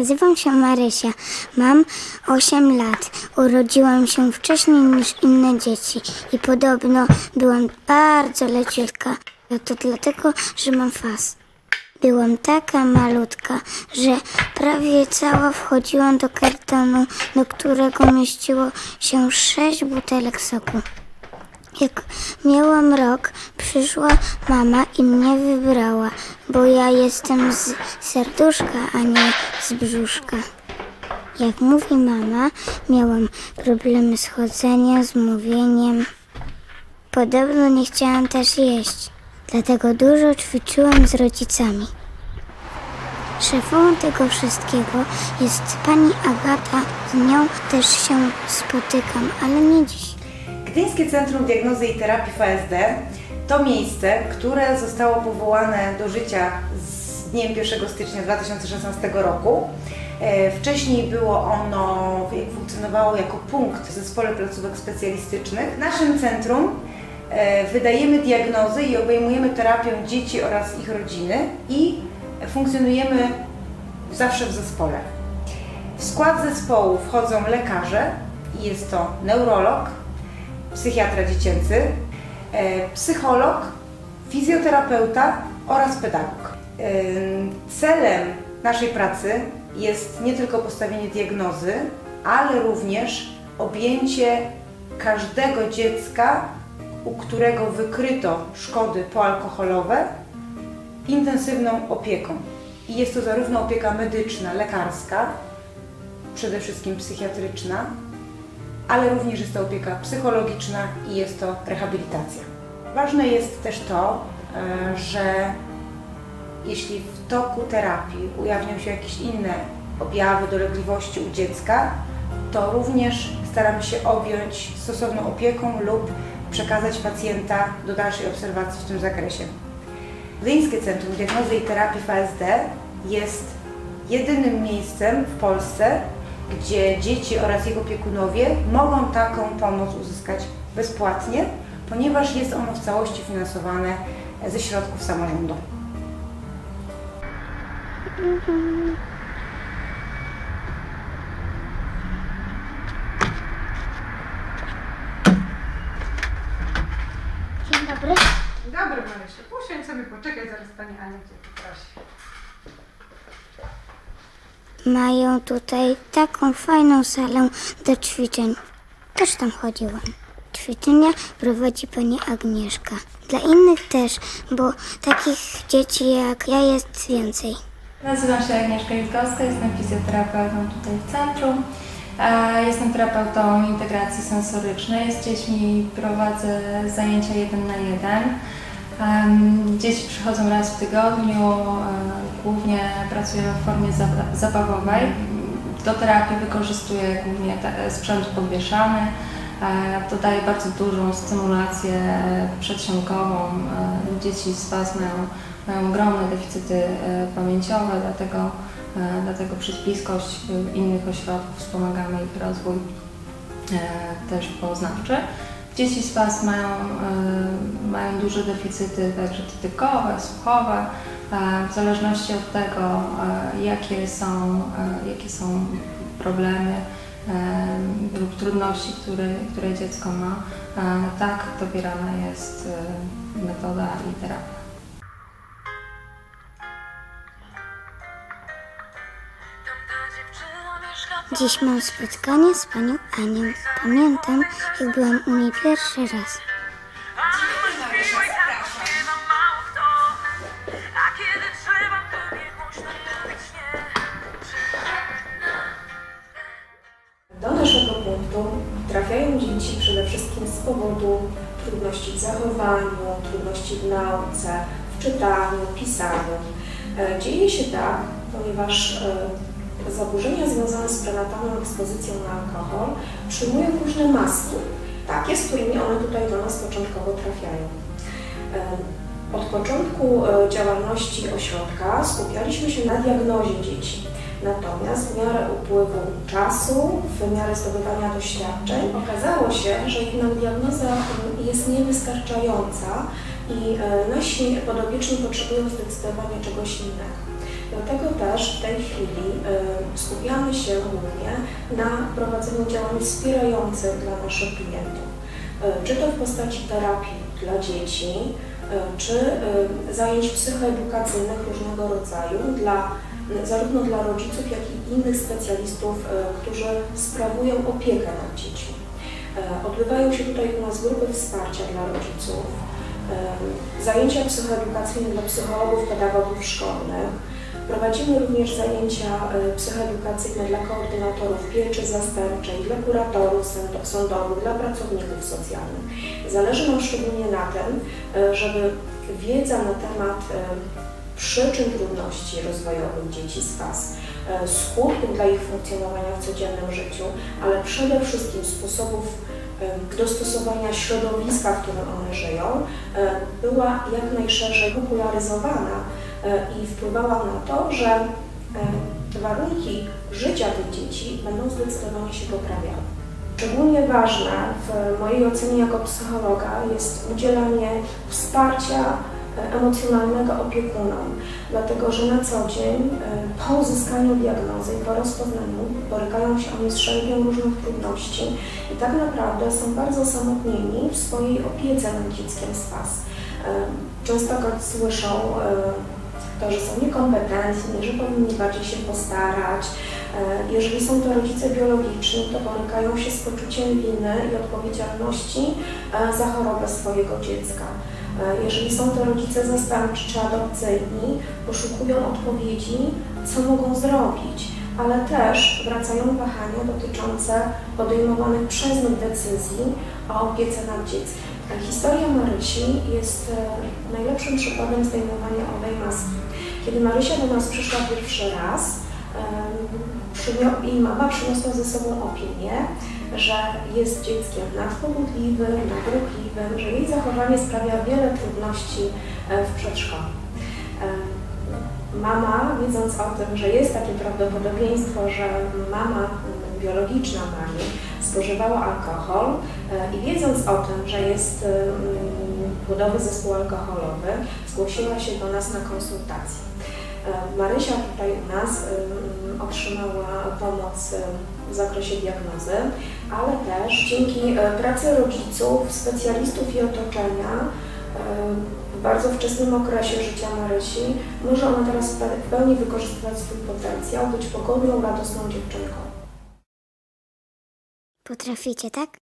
Nazywam się Marysia, mam 8 lat. Urodziłam się wcześniej niż inne dzieci i podobno byłam bardzo leciutka. To dlatego, że mam faz. Byłam taka malutka, że prawie cała wchodziłam do kartonu, do którego mieściło się sześć butelek soku. Jak miałam rok, przyszła mama i mnie wybrała, bo ja jestem z serduszka, a nie z brzuszka. Jak mówi mama, miałam problemy z chodzeniem, z mówieniem. Podobno nie chciałam też jeść, dlatego dużo ćwiczyłam z rodzicami. Szefową tego wszystkiego jest pani Agata, z nią też się spotykam, ale nie dziś. Gdyńskie Centrum Diagnozy i Terapii FSD to miejsce, które zostało powołane do życia z dniem 1 stycznia 2016 roku. E, Wcześniej było ono, funkcjonowało jako punkt w Zespole Placówek Specjalistycznych. W naszym centrum e, wydajemy diagnozy i obejmujemy terapią dzieci oraz ich rodziny i funkcjonujemy zawsze w zespole. W skład zespołu wchodzą lekarze jest to neurolog, psychiatra dziecięcy, e, psycholog, fizjoterapeuta oraz pedagog. Ym, Celem naszej pracy jest nie tylko postawienie diagnozy, ale również objęcie każdego dziecka, u którego wykryto szkody poalkoholowe, intensywną opieką. I jest to zarówno opieka medyczna, lekarska, przede wszystkim psychiatryczna, ale również jest to opieka psychologiczna i jest to rehabilitacja. Ważne jest też to, e, że jeśli w toku terapii ujawnią się jakieś inne objawy dolegliwości u dziecka, to również staramy się objąć stosowną opieką lub przekazać pacjenta do dalszej obserwacji w tym zakresie. Gdyńskie Centrum Diagnozy i Terapii FSD jest jedynym miejscem w Polsce, gdzie dzieci oraz ich opiekunowie mogą taką pomoc uzyskać bezpłatnie, ponieważ jest ono w całości finansowane ze środków samorządu. Dzień dobry. Dobry Marysiu, usiądź sobie, poczekaj, zaraz Pani Ania Cię poprosi. Mają tutaj taką fajną salę do ćwiczeń. Też tam chodziłam. Ćwiczenia prowadzi pani Agnieszka. Dla innych też, bo takich dzieci jak ja jest więcej. Nazywam się Agnieszka Jutkowska, jestem fizjoterapeutą tutaj w centrum. E, Jestem terapeutą integracji sensorycznej. Z dziećmi prowadzę zajęcia jeden na jeden. Dzieci przychodzą raz w tygodniu, e, głównie pracujemy w formie zaba- zabawowej. Do terapii wykorzystuję głównie te- sprzęt podwieszany. E, Dodaję bardzo dużą stymulację przedsionkową. E, Dzieci z FAS mają, mają ogromne deficyty e, pamięciowe, dlatego, e, dlatego przez bliskość e, innych ośrodków wspomagamy ich rozwój e, też poznawczy. Dzieci z FAS mają, e, mają duże deficyty także dotykowe, słuchowe. E, W zależności od tego, e, jakie są, jakie są problemy lub trudności, które, które dziecko ma, tak dobierana jest metoda i terapia. Dziś mam spotkanie z panią Anią. Pamiętam, jak byłam u niej pierwszy raz. Do naszego punktu trafiają dzieci przede wszystkim z powodu trudności w zachowaniu, trudności w nauce, w czytaniu, pisaniu. E, Dzieje się tak, ponieważ e, zaburzenia związane z prenatalną ekspozycją na alkohol przyjmują różne maski, takie, z którymi one tutaj do nas początkowo trafiają. Od początku e, działalności ośrodka skupialiśmy się na diagnozie dzieci. Natomiast w miarę upływu czasu, w miarę zdobywania doświadczeń, okazało się, że jednak diagnoza jest niewystarczająca i e, nasi podopieczni potrzebują zdecydowanie czegoś innego. Dlatego też w tej chwili e, skupiamy się głównie na prowadzeniu działań wspierających dla naszych klientów. E, Czy to w postaci terapii dla dzieci, e, czy zajęć psychoedukacyjnych różnego rodzaju dla zarówno dla rodziców, jak i innych specjalistów, którzy sprawują opiekę nad dziećmi. Odbywają się tutaj u nas grupy wsparcia dla rodziców, zajęcia psychoedukacyjne dla psychologów, pedagogów szkolnych. Prowadzimy również zajęcia e, psychoedukacyjne dla koordynatorów pieczy zastępczej, dla kuratorów sąd- sądowych, dla pracowników socjalnych. Zależy nam szczególnie na tym, e, żeby wiedza na temat e, przyczyn trudności rozwojowych dzieci z FAS, skutków dla ich funkcjonowania w codziennym życiu, ale przede wszystkim sposobów dostosowania środowiska, w którym one żyją, była jak najszerzej popularyzowana i wpływała na to, że e, warunki życia tych dzieci będą zdecydowanie się poprawiały. Szczególnie ważne w mojej ocenie jako psychologa jest udzielanie wsparcia e, emocjonalnego opiekunom, dlatego że na co dzień e, po uzyskaniu diagnozy i po rozpoznaniu borykają się oni z szeregiem różnych trudności i tak naprawdę są bardzo samotnieni w swojej opiece nad dzieckiem z FAS. E, Częstokroć słyszą e, to, że są niekompetentni, że powinni bardziej się postarać. E, Jeżeli są to rodzice biologiczni, to borykają się z poczuciem winy i odpowiedzialności e, za chorobę swojego dziecka. E, Jeżeli są to rodzice zastępczy czy adopcyjni, poszukują odpowiedzi, co mogą zrobić, ale też wracają wahania dotyczące podejmowanych przez nich decyzji o opiece nad dzieckiem. Historia Marysi jest najlepszym przykładem zdejmowania owej maski. Kiedy Marysia do nas przyszła pierwszy raz, jej mama przyniosła ze sobą opinię, że jest dzieckiem nadpobudliwym, nadruchliwym, że jej zachowanie sprawia wiele trudności e, w przedszkolu. Em, Mama, wiedząc o tym, że jest takie prawdopodobieństwo, że mama biologiczna Marii spożywała alkohol e, i wiedząc o tym, że jest płodowy zespół alkoholowy, zgłosiła się do nas na konsultację. E, Marysia tutaj u nas otrzymała pomoc w zakresie diagnozy, ale też dzięki e, pracy rodziców, specjalistów i otoczenia e, w bardzo wczesnym okresie życia Marysi może ona teraz w pełni wykorzystywać swój potencjał, być pogodną, radosną dziewczynką. Potraficie, tak?